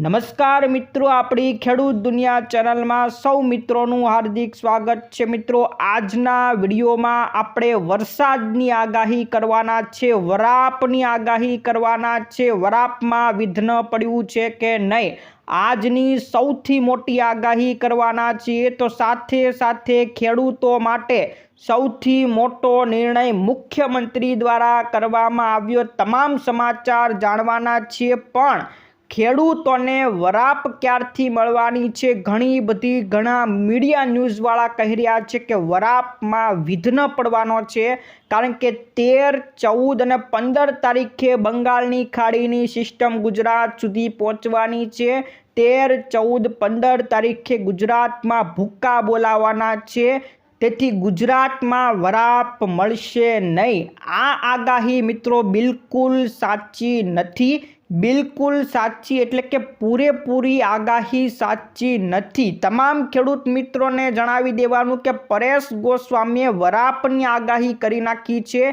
નમસ્કાર મિત્રો, આપણી ખેડૂત દુનિયા ચેનલમાં સૌ મિત્રોનું હાર્દિક સ્વાગત છે. મિત્રો, આજના વિડીયોમાં આપણે વરસાદની આગાહી કરવાના છે, વરાપની આગાહી કરવાના છે. વરાપમાં વિઘ્ન પડ્યું છે કે નહીં? આજની સૌથી મોટી આગાહી કરવાના છીએ તો સાથે સાથે ખેડૂતો માટે સૌથી મોટો નિર્ણય મુખ્યમંત્રી દ્વારા કરવામાં આવ્યો. તમામ સમાચાર જાણવાના છીએ પણ ખેડૂતોને વરાપ ક્યારથી મળવાની છે? ઘણી બધી ઘણા મીડિયા ન્યૂઝવાળા કહી રહ્યા છે કે વરાપમાં વિઘ્ન પડવાનો છે, કારણ કે તેર, ચૌદ અને પંદર તારીખે બંગાળની ખાડીની સિસ્ટમ ગુજરાત સુધી પહોંચવાની છે. તેર, ચૌદ, પંદર તારીખે ગુજરાતમાં ભૂક્કા બોલાવવાના છે. તેથી ગુજરાતમાં વરાપ મળશે નહીં. આ આગાહી મિત્રો બિલકુલ સાચી નથી. બિલકુલ સાચી એટલે કે પૂરેપૂરી આગાહી સાચી નથી. તમામ ખેડૂત મિત્રોને જણાવી દેવાનું કે પરેશ ગોસ્વામીએ વરાપની આગાહી કરી નાખી છે.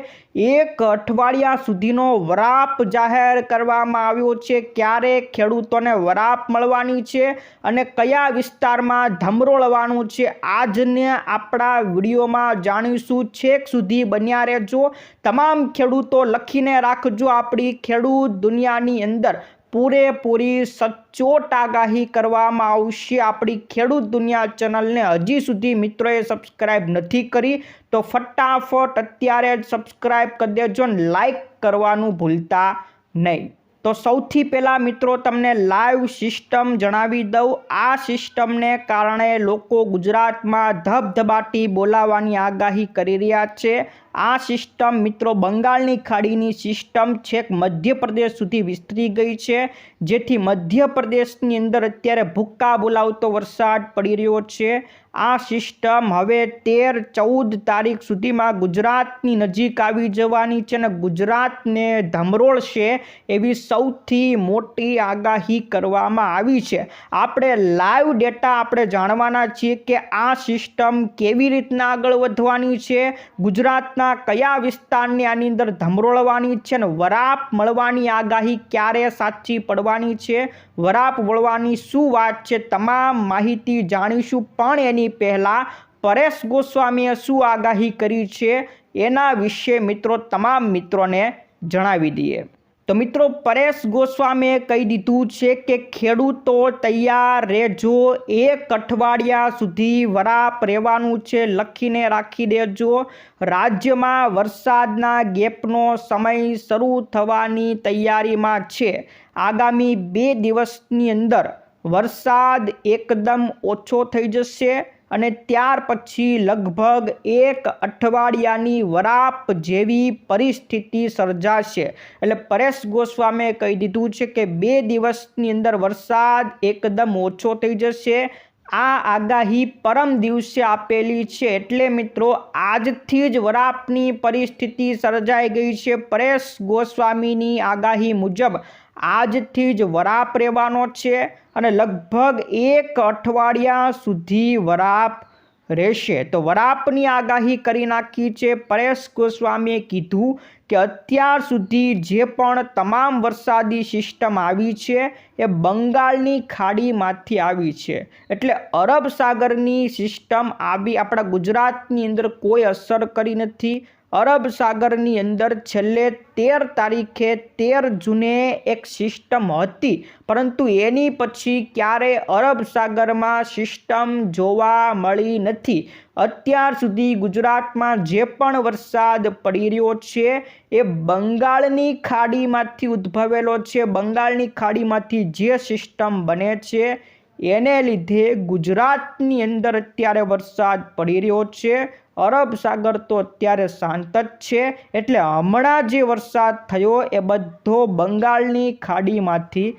એક અઠવાડિયા સુધીનો વરાપ જાહેર કરવામાં આવ્યો છે. ક્યારે ખેડૂતોને વરાપ મળવાની છે અને કયા વિસ્તારમાં ધમરોળવાનું છે આજને આપણા વિડીયોમાં જાણીશું. છેક સુધી બન્યા રહેજો. તમામ ખેડૂતો લખીને રાખજો આપણી ખેડૂત દુનિયાની અંદર પૂરેપૂરી સચોટ આગાહી કરવામાં આવશે. આપણી ખેડૂત દુનિયા ચેનલને હજી સુધી મિત્રોએ સબસ્ક્રાઇબ નથી કરી, તો ફટાફટ અત્યારે જ સબસ્ક્રાઇબ કરી દેજો ને લાઈક કરવાનું ભૂલતા નહીં. તો સૌથી પહેલાં મિત્રો તમને લાઈવ સિસ્ટમ જણાવી દઉં. આ સિસ્ટમને કારણે લોકો ગુજરાતમાં ધબધબાટી બોલાવવાની આગાહી કરી રહ્યા છે. આ સિસ્ટમ મિત્રો બંગાળની ખાડીની સિસ્ટમ છેક મધ્યપ્રદેશ સુધી વિસ્તરી ગઈ છે. જેથી મધ્યપ્રદેશની અંદર અત્યારે ભૂક્કા બોલાવતો વરસાદ પડી રહ્યો છે. આ સિસ્ટમ હવે તેર ચૌદ તારીખ સુધીમાં ગુજરાતની નજીક આવી જવાની છે અને ગુજરાતને ધમરોળશે એવી સૌથી મોટી આગાહી કરવામાં આવી છે. આપણે લાઈવ ડેટા આપણે જાણવાના છીએ કે આ સિસ્ટમ કેવી રીતના આગળ વધવાની છે. ગુજરાતના કયા વિસ્તારની આની અંદર ધમરોળવાની છે અને વરાપ મળવાની આગાહી ક્યારે સાચી પડવાની છે? વરાપ વળવાની શું વાત છે? તમામ માહિતી જાણીશું, પણ એની પહેલાં પરેશ ગોસ્વામીએ શું આગાહી કરી છે? એના વિશે મિત્રો, તમામ મિત્રોને જણાવી દઈએ. તો મિત્રો પરેશ ગોસ્વામીએ કહી દીધું છે કે ખેડૂતો તૈયાર રહેજો, એક અઠવાડિયા સુધી વરાપ રહેવાનું છે, લખીને રાખી દેજો. રાજ્યમાં વરસાદના ગેપનો સમય શરૂ થવાની તૈયારીમાં છે. આગામી બે દિવસની અંદર વરસાદ એકદમ ઓછો થઈ જશે. અને ત્યાર પછી લગભગ એક અઠવાડિયાની વરાપ જેવી પરિસ્થિતિ સર્જાશે. એટલે પરેશ ગોસ્વામીએ કહી દીધું છે કે બે દિવસની અંદર વરસાદ એકદમ ઓછો થઈ જશે. આ આગાહી પરમ દિવસે આપેલી છે. એટલે મિત્રો, આજથી જ વરાપની પરિસ્થિતિ સર્જાઈ ગઈ છે પરેશ ગોસ્વામીની આગાહી મુજબ. આજથી જ વરાપ રહેવાનો છે અને લગભગ એક અઠવાડિયા સુધી વરાપ રહેશે. તો વરાપની આગાહી કરી નાખી છે પરેશ ગોસ્વામીએ કીધું કે અત્યાર સુધી જે પણ તમામ વરસાદી સિસ્ટમ આવી છે એ બંગાળની ખાડીમાંથી આવી છે. એટલે અરબ સાગરની સિસ્ટમ આવી આપણા ગુજરાતની અંદર કોઈ અસર કરી નથી. અરબ સાગરની અંદર છેલ્લે તેર તારીખે તેર જૂને એક સિસ્ટમ હતી. પરંતુ એની પછી ક્યારે અરબ સાગરમાં સિસ્ટમ જોવા મળી નથી. અત્યાર સુધી ગુજરાતમાં જે પણ વરસાદ પડી રહ્યો છે એ બંગાળની ખાડીમાંથી ઉદ્ભવેલો છે. બંગાળની ખાડીમાંથી જે સિસ્ટમ બને છે એને લીધે ગુજરાતની અંદર અત્યારે વરસાદ પડી રહ્યો છે. અરબ સાગર તો અત્યારે શાંત જ છે, એટલે હમણાં જે વરસાદ થયો એ બધો બંગાળની ખાડીમાંથી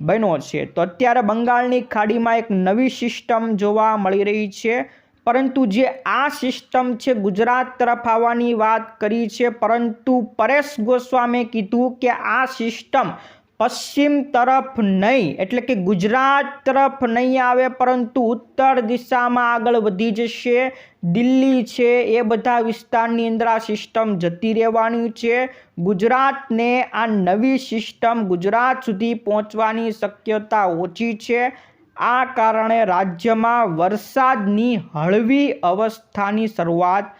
બન્યો છે. તો અત્યારે બંગાળની ખાડીમાં એક નવી સિસ્ટમ જોવા મળી રહી છે. પરંતુ જે આ સિસ્ટમ છે, ગુજરાત તરફ આવવાની વાત કરી છે, પરંતુ પરેશ ગોસ્વામીએ કીધું કે આ સિસ્ટમ પશ્ચિમ તરફ નહીં, એટલે કે ગુજરાત તરફ નહીં આવે, પરંતુ ઉત્તર દિશામાં આગળ વધી જશે. દિલ્હી છે, એ બધા વિસ્તારની અંદર આ સિસ્ટમ જતી રહેવાની છે. ગુજરાતને આ નવી સિસ્ટમ ગુજરાત સુધી પહોંચવાની શક્યતા ઓછી છે. આ કારણે રાજ્યમાં વરસાદની હળવી અવસ્થાની શરૂઆત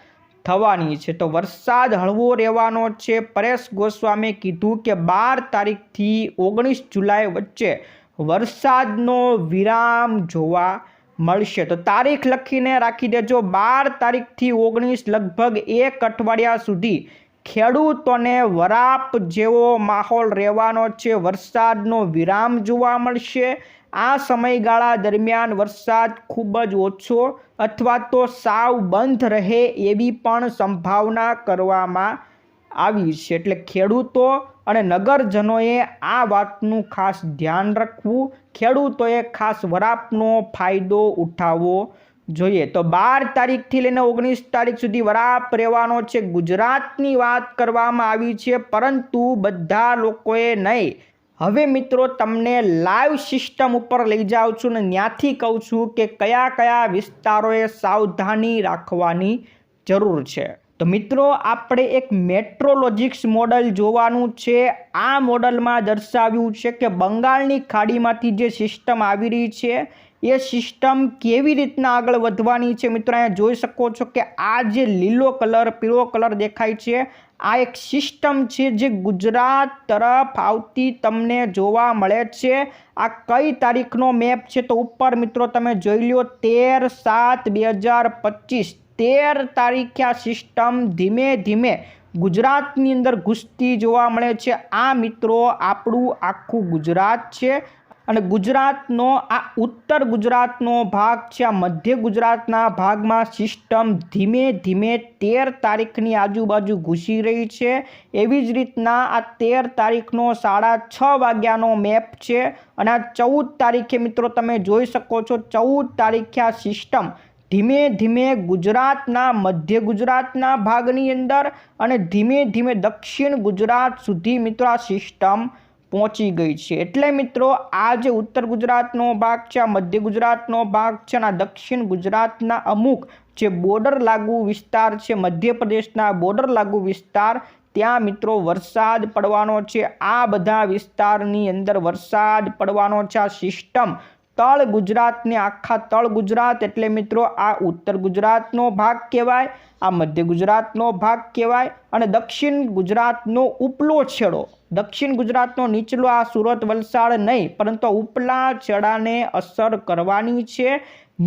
થવાની છે. તો વરસાદ હળવો રહેવાનો છે. પરેશ ગોસ્વામીએ કીધું કે બાર તારીખથી ઓગણીસ જુલાઈ વચ્ચે વરસાદનો વિરામ જોવા મળશે. તો તારીખ લખીને રાખી દેજો. બાર તારીખથી ઓગણીસ, લગભગ એક અઠવાડિયા સુધી ખેડૂતોને વરાપ જેવો માહોલ રહેવાનો છે. વરસાદનો વિરામ જોવા મળશે. આ સમયગાળા દરમિયાન વરસાદ ખૂબ જ ઓછો અથવા તો સાવ બંધ રહે એવી પણ સંભાવના કરવામાં આવી છે. એટલે ખેડૂતો અને નગરજનોએ આ વાતનું ખાસ ધ્યાન રાખવું. ખેડૂતોએ ખાસ વરાપનો ફાયદો ઉઠાવવો જોઈએ. તો બાર તારીખથી લઈને ઓગણીસ તારીખ સુધી વરાપ રહેવાનો છે. ગુજરાતની વાત કરવામાં આવી છે, પરંતુ બધા લોકોએ નહીં. હવે મિત્રો, તમને લાઈવ સિસ્ટમ ઉપર લઈ જાઉં છું ને ત્યાંથી કહું છું કે કયા કયા વિસ્તારોએ સાવધાની રાખવાની જરૂર છે. તો મિત્રો, આપણે એક મેટ્રોલોજિક્સ મોડલ જોવાનું છે. આ મોડલમાં દર્શાવ્યું છે કે બંગાળની ખાડીમાંથી જે સિસ્ટમ આવી રહી છે, એ સિસ્ટમ કેવી રીતના આગળ વધવાની છે? મિત્રો, અહીંયા જોઈ શકો છો કે આ જે લીલો કલર, પીળો કલર દેખાય છે, આ એક સિસ્ટમ છે જે ગુજરાત તરફ આવતી તમને જોવા મળે છે. આ કઈ તારીખનો મેપ છે? તો ઉપર મિત્રો તમે જોઈ લો તેર સાત બે હજાર પચીસ. તેર તારીખે આ સિસ્ટમ ધીમે ધીમે ગુજરાતની અંદર ઘૂસતી જોવા મળે છે. આ મિત્રો આપણું આખું ગુજરાત છે અને ગુજરાતનો આ ઉત્તર ગુજરાતનો ભાગ છે. આ મધ્ય ગુજરાતના ભાગમાં સિસ્ટમ ધીમે ધીમે તેર તારીખની આજુબાજુ ઘૂસી રહી છે. એવી જ રીતના આ તેર તારીખનો સાડા છ વાગ્યાનો મેપ છે અને આ ચૌદ તારીખે મિત્રો તમે જોઈ શકો છો. ચૌદ તારીખે આ સિસ્ટમ ધીમે ધીમે ગુજરાતના મધ્ય ગુજરાતના ભાગની અંદર અને ધીમે ધીમે દક્ષિણ ગુજરાત સુધી મિત્રો આ સિસ્ટમ પહોંચી ગઈ છે. એટલે મિત્રો, આ જે ઉત્તર ગુજરાતનો ભાગ છે, આ મધ્ય ગુજરાતનો ભાગ છે અને દક્ષિણ ગુજરાતના અમુક જે બોર્ડર લાગુ વિસ્તાર છે, મધ્યપ્રદેશના બોર્ડર લાગુ વિસ્તાર, ત્યાં મિત્રો વરસાદ પડવાનો છે. આ બધા વિસ્તારની અંદર વરસાદ પડવાનો છે. આ સિસ્ટમ તળ ગુજરાતને આખા તળ ગુજરાત એટલે મિત્રો આ ઉત્તર ગુજરાતનો ભાગ કહેવાય, આ મધ્ય ગુજરાતનો ભાગ કહેવાય અને દક્ષિણ ગુજરાતનો ઉપલો છેડો. દક્ષિણ ગુજરાતનો નીચલો આ સુરત વલસાડ નહીં, પરંતુ ઉપલા છેડાને અસર કરવાની છે.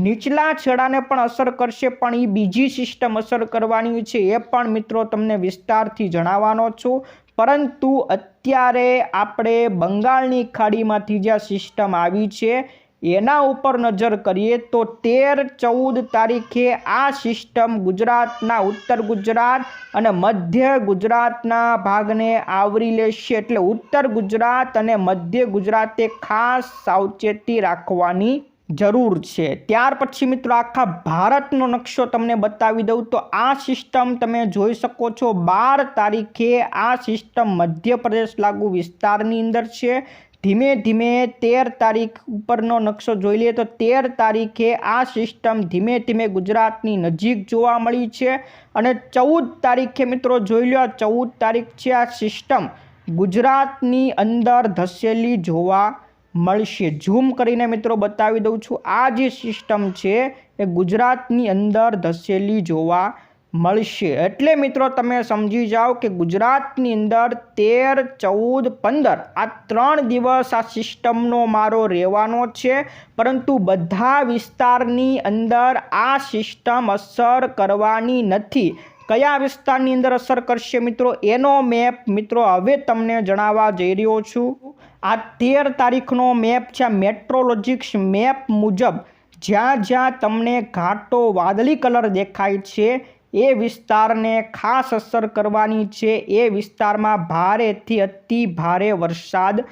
નીચલા છેડાને પણ અસર કરશે, પણ એ બીજી સિસ્ટમ અસર કરવાની છે, એ પણ મિત્રો તમને વિસ્તારથી જણાવવાનો છું. પરંતુ અત્યારે આપણે બંગાળની ખાડીમાંથી જે સિસ્ટમ આવી છે એના ઉપર નજર કરીએ તો તેર ચૌદ તારીખે આ સિસ્ટમ ગુજરાતના ઉત્તર ગુજરાત અને મધ્ય ગુજરાતના ભાગને આવરી લેશે. એટલે ઉત્તર ગુજરાત અને મધ્ય ગુજરાતે ખાસ સાવચેતી રાખવાની જરૂર છે. ત્યાર પછી મિત્રો આખા ભારતનો નકશો તમને બતાવી દઉં તો આ સિસ્ટમ તમે જોઈ શકો છો. બાર તારીખે આ સિસ્ટમ મધ્યપ્રદેશ લાગુ વિસ્તારની અંદર છે. ધીમે ધીમે તેર તારીખ ઉપરનો નકશો જોઈ લઈએ તો તેર તારીખે આ સિસ્ટમ ધીમે ધીમે ગુજરાતની નજીક જોવા મળી છે અને ચૌદ તારીખે મિત્રો જોઈ લો ચૌદ તારીખ છે આ સિસ્ટમ. ગુજરાતની અંદર ધસેલી જોવા મળશે. ઝૂમ કરીને મિત્રો બતાવી દઉં છું. આ જે સિસ્ટમ છે એ ગુજરાતની અંદર ધસેલી જોવા મળશે. એટલે મિત્રો તમે સમજી જાઓ કે ગુજરાતની અંદર તેર, ચૌદ, પંદર આ ત્રણ દિવસ આ સિસ્ટમનો મારો રહેવાનો છે. પરંતુ બધા વિસ્તારની અંદર આ સિસ્ટમ અસર કરવાની નથી. કયા વિસ્તારની અંદર અસર કરશે મિત્રો? એનો મેપ મિત્રો હવે તમને જણાવવા જઈ રહ્યો છું. આ તેર તારીખનો મેપ છે મેટ્રોલોજિક્સ મેપ મુજબ જ્યાં જ્યાં તમને ઘાટો વાદળી કલર દેખાય છે એ વિસ્તારને ખાસ અસર કરવાની છે. એ વિસ્તારમાં ભારેથી અતિ ભારે વરસાદ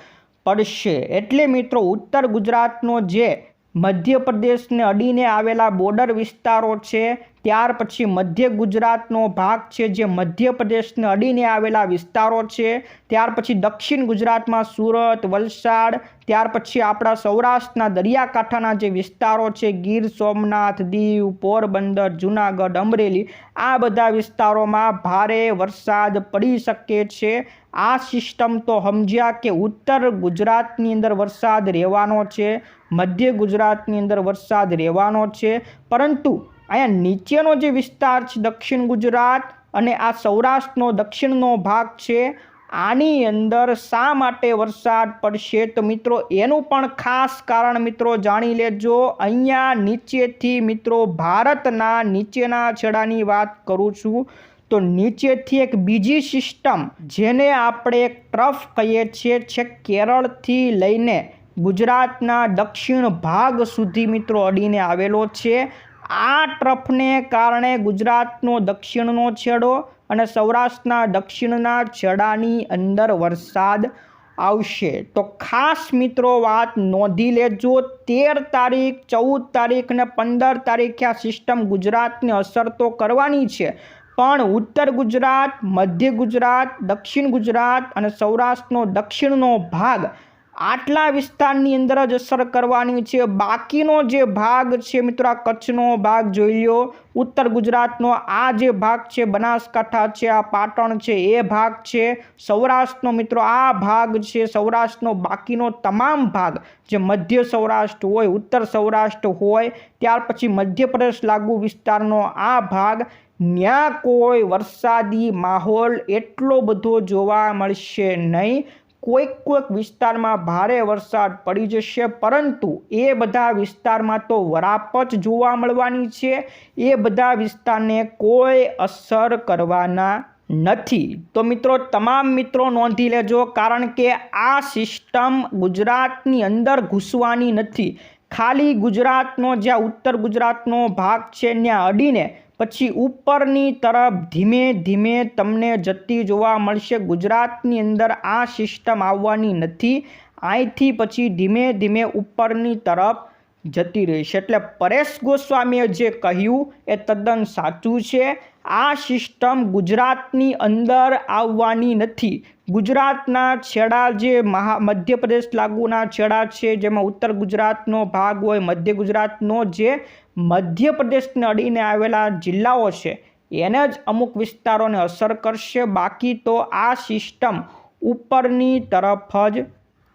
પડશે. એટલે મિત્રો, ઉત્તર ગુજરાતનો જે મધ્યપ્રદેશને અડીને આવેલા બોર્ડર વિસ્તારો છે ત્યાર પછી મધ્ય ગુજરાતનો ભાગ છે જે મધ્યપ્રદેશને અડીને આવેલા વિસ્તારો છે. ત્યાર પછી દક્ષિણ ગુજરાતમાં સુરત, વલસાડ, ત્યાર પછી આપણા સૌરાષ્ટ્રના દરિયાકાંઠાના જે વિસ્તારો છે, ગીર સોમનાથ, દીવ, પોરબંદર, જુનાગઢ, અમરેલી, આ બધા વિસ્તારોમાં ભારે વરસાદ પડી શકે છે. આ સિસ્ટમ તો સમજ્યા કે ઉત્તર ગુજરાતની અંદર વરસાદ રહેવાનો છે, મધ્ય ગુજરાતની અંદર વરસાદ રહેવાનો છે, પરંતુ અહીંયા નીચેનો જે વિસ્તાર છે દક્ષિણ ગુજરાત અને આ સૌરાષ્ટ્રનો દક્ષિણનો ભાગ છે, આની અંદર શા માટે વરસાદ પડશે? તો મિત્રો, એનું પણ ખાસ કારણ મિત્રો જાણી લેજો. અહીંયા નીચેથી મિત્રો ભારતના નીચેના છેડાની વાત કરું છું. તો નીચેથી એક બીજી સિસ્ટમ જેને આપણે ટ્રફ કહીએ છીએ છે કેરળથી લઈને ગુજરાતના દક્ષિણ ભાગ સુધી મિત્રો અડીને આવેલો છે. આ ટ્રફને કારણે ગુજરાતનો દક્ષિણનો છેડો અને સૌરાષ્ટ્રના દક્ષિણના છેડાની અંદર વરસાદ આવશે. તો ખાસ મિત્રો વાત નોંધી લેજો, તેર તારીખ, ચૌદ તારીખ અને પંદર તારીખે આ સિસ્ટમ ગુજરાતને અસર તો કરવાની છે, પણ ઉત્તર ગુજરાત, મધ્ય ગુજરાત, દક્ષિણ ગુજરાત અને સૌરાષ્ટ્રનો દક્ષિણનો ભાગ આટલા વિસ્તારની અંદર જ અસર કરવાની છે. બાકીનો જે ભાગ છે મિત્રો, આ કચ્છનો ભાગ જોઈ લો ઉત્તર ગુજરાતનો આ જે ભાગ છે, બનાસકાંઠા છે, આ પાટણ છે, એ ભાગ છે. સૌરાષ્ટ્રનો મિત્રો આ ભાગ છે, સૌરાષ્ટ્રનો બાકીનો તમામ ભાગ જે મધ્ય સૌરાષ્ટ્ર હોય, ઉત્તર સૌરાષ્ટ્ર હોય, ત્યાર પછી મધ્યપ્રદેશ લાગુ વિસ્તારનો આ ભાગ ત્યાં કોઈ વરસાદી માહોલ એટલો બધો જોવા મળશે નહીં. કોઈક કોઈક વિસ્તારમાં ભારે વરસાદ પડી જશે, પરંતુ એ બધા વિસ્તારમાં તો વરાપ જોવા મળવાની છે. એ બધા વિસ્તારને કોઈ અસર કરવાના નથી. તો મિત્રો, તમામ મિત્રો નોંધી લેજો, કારણ કે આ સિસ્ટમ ગુજરાતની અંદર ઘૂસવાની નથી. ખાલી ગુજરાતનો, જ્યાં ઉત્તર ગુજરાતનો ભાગ છે, ત્યાં અડીને પછી ઉપરની તરફ ધીમે ધીમે તમને જતી જોવા મળશે. ગુજરાતની અંદર આ સિસ્ટમ આવવાની નથી. અહીંથી પછી ધીમે ધીમે ઉપરની તરફ જતી રહેશે. એટલે પરેશ ગોસ્વામીએ જે કહ્યું એ તદ્દન સાચું છે. આ સિસ્ટમ ગુજરાતની અંદર આવવાની નથી. ગુજરાતના છેડા જે મહા મધ્યપ્રદેશ લાગુના છેડા છે, જેમાં ઉત્તર ગુજરાતનો ભાગ હોય, મધ્ય ગુજરાતનો જે મધ્યપ્રદેશને અડીને આવેલા જિલ્લાઓ છે. એને જ અમુક વિસ્તારોને અસર કરશે. બાકી તો આ સિસ્ટમ ઉપરની તરફ જ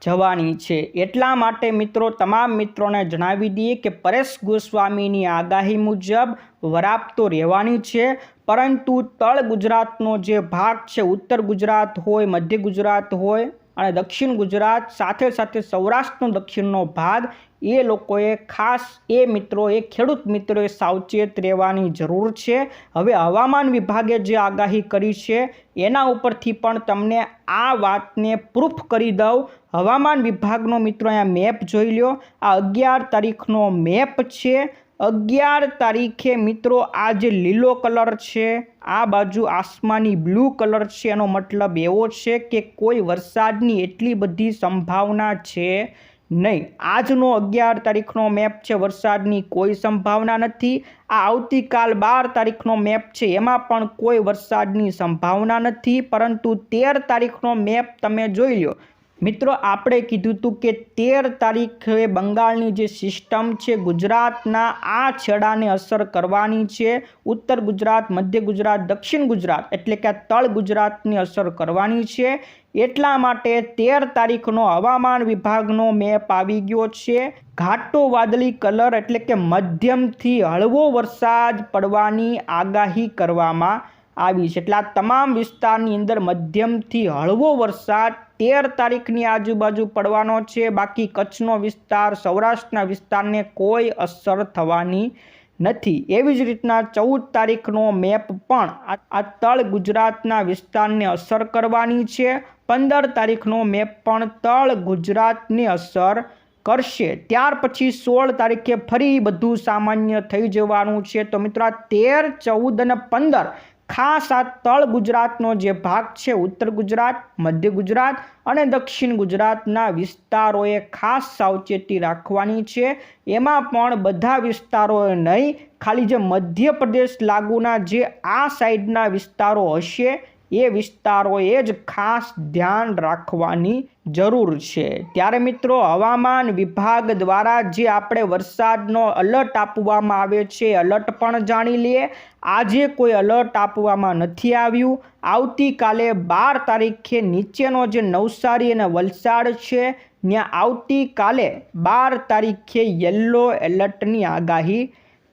જવાની છે. એટલા માટે મિત્રો, તમામ મિત્રોને જણાવી દઈએ કે પરેશ ગોસ્વામીની આગાહી મુજબ વરાપ તો રહેવાની છે, પરંતુ તળ ગુજરાતનો જે ભાગ છે, ઉત્તર ગુજરાત હોય, મધ્ય ગુજરાત હોય અને દક્ષિણ ગુજરાત સાથે સાથે સૌરાષ્ટ્રનો દક્ષિણનો ભાગ એ લોકોએ ખાસ એ મિત્રો એ ખેડૂત મિત્રોએ સાવચેત રહેવાની જરૂર છે. હવે હવામાન વિભાગે જે આગાહી કરી છે, એના ઉપરથી પણ તમને આ વાતને પ્રૂફ કરી દઉં. હવામાન વિભાગનો મિત્રો અહીંયા મેપ જોઈ લો આ અગિયાર તારીખનો મેપ છે. અગિયાર તારીખે મિત્રો આ જે લીલો કલર છે, આ બાજુ આસમાની બ્લુ કલર છે, એનો મતલબ એવો છે કે કોઈ વરસાદની એટલી બધી સંભાવના છે. નહીં. આજનો અગિયાર તારીખનો મેપ છે. વરસાદની કોઈ સંભાવના નથી. આ આવતીકાલ બાર તારીખનો મેપ છે. એમાં પણ કોઈ વરસાદની સંભાવના નથી. પરંતુ તેર તારીખનો મેપ તમે જોઈ લો મિત્રો, આપણે કીધું હતું કે તેર તારીખે બંગાળની જે સિસ્ટમ છે, ગુજરાતના આ છેડાને અસર કરવાની છે. ઉત્તર ગુજરાત, મધ્ય ગુજરાત, દક્ષિણ ગુજરાત, એટલે કે તળ ગુજરાતની અસર કરવાની છે. એટલા માટે તેર તારીખનો હવામાન વિભાગનો મેપ આવી ગયો છે. ઘાટો વાદળી કલર એટલે કે મધ્યમથી હળવો વરસાદ પડવાની આગાહી કરવામાં આવી છે. એટલે તમામ વિસ્તારની અંદર મધ્યમથી હળવો વરસાદ તેર તારીખની આજુબાજુ પડવાનો છે. બાકી કચ્છનો વિસ્તાર સૌરાષ્ટ્રના વિસ્તારને કોઈ અસર થવાની નથી. એવી જ રીતના ચૌદ તારીખનો મેપ પણ આ તળ ગુજરાતના વિસ્તારને અસર કરવાની છે. પંદર તારીખનો મેપ પણ તળ ગુજરાતને અસર કરશે. ત્યાર પછી સોળ તારીખે ફરી બધું સામાન્ય થઈ જવાનું છે. તો મિત્રો તેર, ચૌદ અને પંદર ખાસ આ તળ ગુજરાતનો જે ભાગ છે, ઉત્તર ગુજરાત, મધ્ય ગુજરાત અને દક્ષિણ ગુજરાતના વિસ્તારોએ ખાસ સાવચેતી રાખવાની છે. એમાં પણ બધા વિસ્તારોએ નહીં, ખાલી જે મધ્યપ્રદેશ લાગુના જે આ સાઈડના વિસ્તારો હશે, એ વિસ્તારોએ જ ખાસ ધ્યાન રાખવાની જરૂર છે. ત્યારે મિત્રો, હવામાન વિભાગ દ્વારા જે આપણે વરસાદનો અલર્ટ આપવામાં આવે છે અલર્ટ પણ જાણી લઈએ. આજે કોઈ અલર્ટ આપવામાં નથી આવ્યું. આવતીકાલે બાર તારીખે નીચેનો જે નવસારી અને વલસાડ છે, ત્યાં આવતીકાલે બાર તારીખે યલો એલર્ટની આગાહી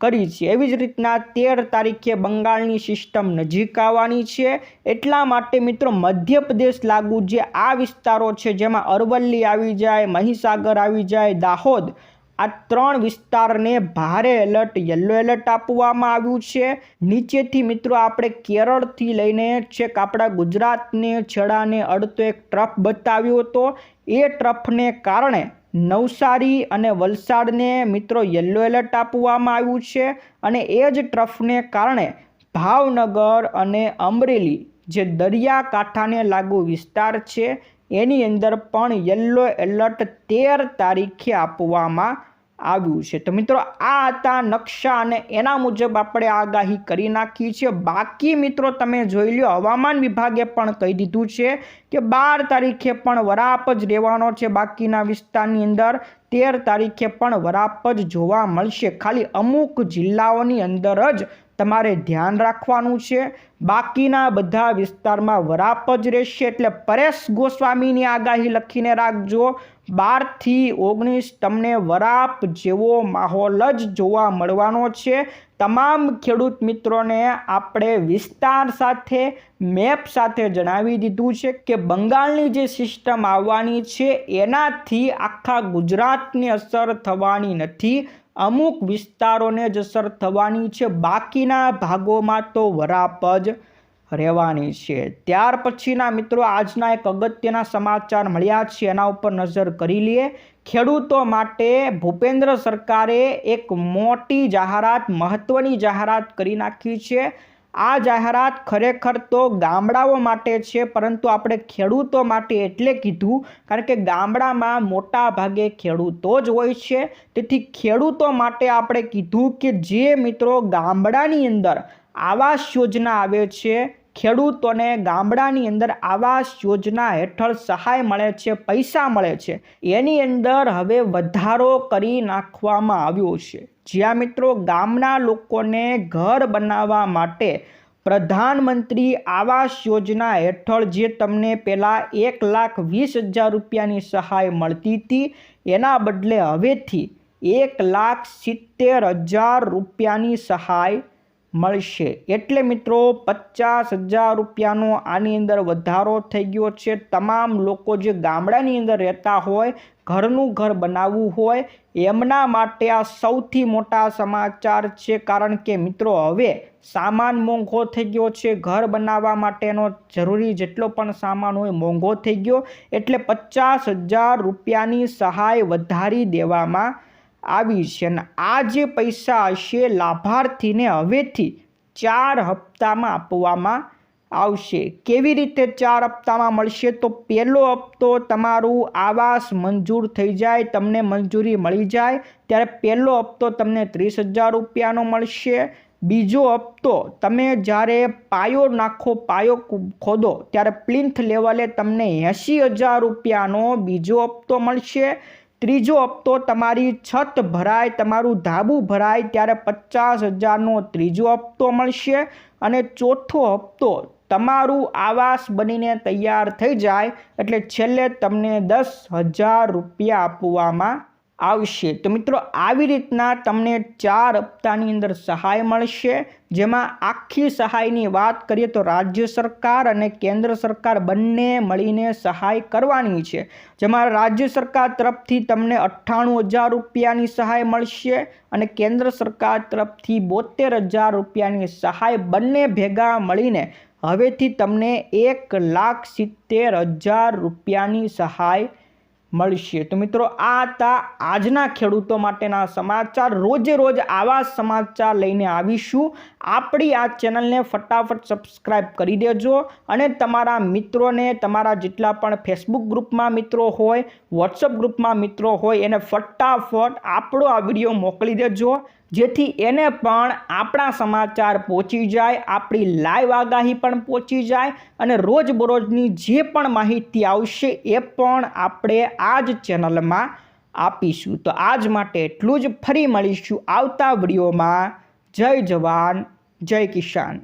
કરી છે. એવી જ રીતના તેર તારીખે બંગાળની સિસ્ટમ નજીક આવવાની છે. એટલા માટે મિત્રો મધ્યપ્રદેશ લાગુ જે આ વિસ્તારો છે, જેમાં અરવલ્લી આવી જાય, મહીસાગર આવી જાય, દાહોદ આ ત્રણ વિસ્તારને ભારે એલર્ટ યલો એલર્ટ આપવામાં આવ્યું છે. નીચેથી મિત્રો આપણે કેરળથી લઈને છેક આપણા ગુજરાતને છેડાને અડતો એક ટ્રફ બતાવ્યો હતો. એ ટ્રફને કારણે નવસારી અને વલસાડને મિત્રો યલો એલર્ટ આપવામાં આવ્યું છે અને એ જ ટ્રફને કારણે ભાવનગર અને અમરેલી જે દરિયાકાંઠાને લાગુ વિસ્તાર છે, એની અંદર પણ યલો એલર્ટ તેર તારીખે આપવામાં આવ્યું છે. તો મિત્રો, આ હતા નકશા અને એના મુજબ આપણે આગાહી કરી નાખી છે. બાકી મિત્રો, તમે જોઈ લો હવામાન વિભાગે પણ કહી દીધું છે કે બાર તારીખે પણ વરાપ જ રહેવાનો છે. બાકીના વિસ્તારની અંદર તેર તારીખે પણ વરાપ જ જોવા મળશે. ખાલી અમુક જિલ્લાઓની અંદર જ તમારે ધ્યાન રાખવાનું છે. બાકીના બધા વિસ્તારમાં વરાપ જ રહેશે એટલે પરેશ ગોસ્વામીની આગાહી લખીને રાખજો. બારથી ઓગણીસ તમને વરાપ જેવો માહોલ જ જોવા મળવાનો છે. તમામ ખેડૂત મિત્રોને આપણે વિસ્તાર સાથે, મેપ સાથે જણાવી દીધું છે કે બંગાળની જે સિસ્ટમ આવવાની છે, એનાથી આખા ગુજરાતની અસર થવાની નથી. અમુક વિસ્તારોને જ અસર થવાની છે. બાકીના ભાગોમાં તો વરાપ જ રહેવાની છે. ત્યાર પછીના મિત્રો, આજના એક અગત્યના સમાચાર મળ્યા છે. એના ઉપર નજર કરી લઈએ. ખેડૂતો માટે ભૂપેન્દ્ર સરકારે એક મોટી જાહેરાત મહત્ત્વની જાહેરાત કરી નાખી છે. આ જાહેરાત ખરેખર તો ગામડાઓ માટે છે, પરંતુ આપણે ખેડૂતો માટે એટલે કીધું, કારણ કે ગામડામાં મોટા ભાગે ખેડૂતો જ હોય છે. તેથી ખેડૂતો માટે આપણે કીધું કે જે મિત્રો ગામડાની અંદર આવાસ યોજના આવે છે, ખેડૂતોને ગામડાની અંદર આવાસ યોજના હેઠળ સહાય મળે છે, પૈસા મળે છે, એની અંદર હવે વધારો કરી નાખવામાં આવ્યો છે. જ્યાં મિત્રો ગામના લોકોને ઘર બનાવવા માટે પ્રધાનમંત્રી આવાસ યોજના હેઠળ જે તમને પહેલાં એક લાખ વીસ હજાર રૂપિયાની સહાય મળતી હતી, એના બદલે હવેથી એક લાખ સિત્તેર હજાર રૂપિયાની સહાય મળશે. એટલે મિત્રો, પચાસ હજાર રૂપિયાનો આની અંદર વધારો થઈ ગયો છે. તમામ લોકો જે ગામડાની અંદર રહેતા હોય, ઘરનું ઘર બનાવવું હોય, એમના માટે આ સૌથી મોટા સમાચાર છે. કારણ કે મિત્રો, હવે સામાન મોંઘો થઈ ગયો છે. ઘર બનાવવા માટેનો જરૂરી જેટલો પણ સામાન હોય, મોંઘો થઈ ગયો. એટલે પચાસ હજાર રૂપિયાની સહાય વધારી દેવામાં આવી છે અને આ જે પૈસા હશે લાભાર્થીને હવેથી ચાર હપ્તામાં આપવામાં આવશે. કેવી રીતે ચાર હપ્તામાં મળશે? તો પહેલો હપ્તો તમારું આવાસ મંજૂર થઈ જાય, તમને મંજૂરી મળી જાય. ત્યારે પહેલો હપ્તો તમને ત્રીસ હજાર રૂપિયાનો મળશે. બીજો હપ્તો તમે જ્યારે પાયો નાખો, પાયો ખોદો, ત્યારે પ્લિન્થ લેવલે તમને એંશી હજાર રૂપિયાનો બીજો હપ્તો મળશે. ત્રીજો હપ્તો તમારી છત ભરાય, તમારું ધાબું ભરાય, ત્યારે પચાસ હજારનો ત્રીજો હપ્તો મળશે અને ચોથો હપ્તો તમારું આવાસ બનીને તૈયાર થઈ જાય, એટલે છેલ્લે તમને દસ હજાર રૂપિયા આપવામાં આવશે. તો મિત્રો, આવી રીતના તમને ચાર હપ્તાની અંદર સહાય મળશે. જેમાં આખી સહાયની વાત કરીએ તો રાજ્ય સરકાર અને કેન્દ્ર સરકાર બંને મળીને સહાય કરવાની છે. જેમાં રાજ્ય સરકાર તરફથી તમને અઠ્ઠાણું હજાર રૂપિયાની સહાય મળશે અને કેન્દ્ર સરકાર તરફથી બોતેર હજાર રૂપિયાની સહાય બંને ભેગા મળીને હવેથી તમને એક લાખ સિત્તેર હજાર રૂપિયાની સહાય મળશે. તો મિત્રો, આ હતા આજના ખેડૂતો માટેના સમાચાર. રોજે રોજ આવા સમાચાર લઈને આવીશું. આપણી આ ચેનલને ફટાફટ સબસ્ક્રાઈબ કરી દેજો અને તમારા મિત્રોને, તમારા જેટલા પણ ફેસબુક ગ્રુપમાં મિત્રો હોય વોટ્સઅપ ગ્રુપમાં મિત્રો હોય, એને ફટાફટ આપણો આ વીડિયો મોકલી દેજો. જેથી એને પણ આપણા સમાચાર પહોંચી જાય, આપણી લાઈવ આગાહી પણ પહોંચી જાય અને રોજબરોજની જે પણ માહિતી આવશે એ પણ આપણે આ જ ચેનલમાં આપીશું. તો આજ માટે એટલું જ. ફરી મળીશું આવતા વિડીયોમાં. જય જવાન, જય કિસાન.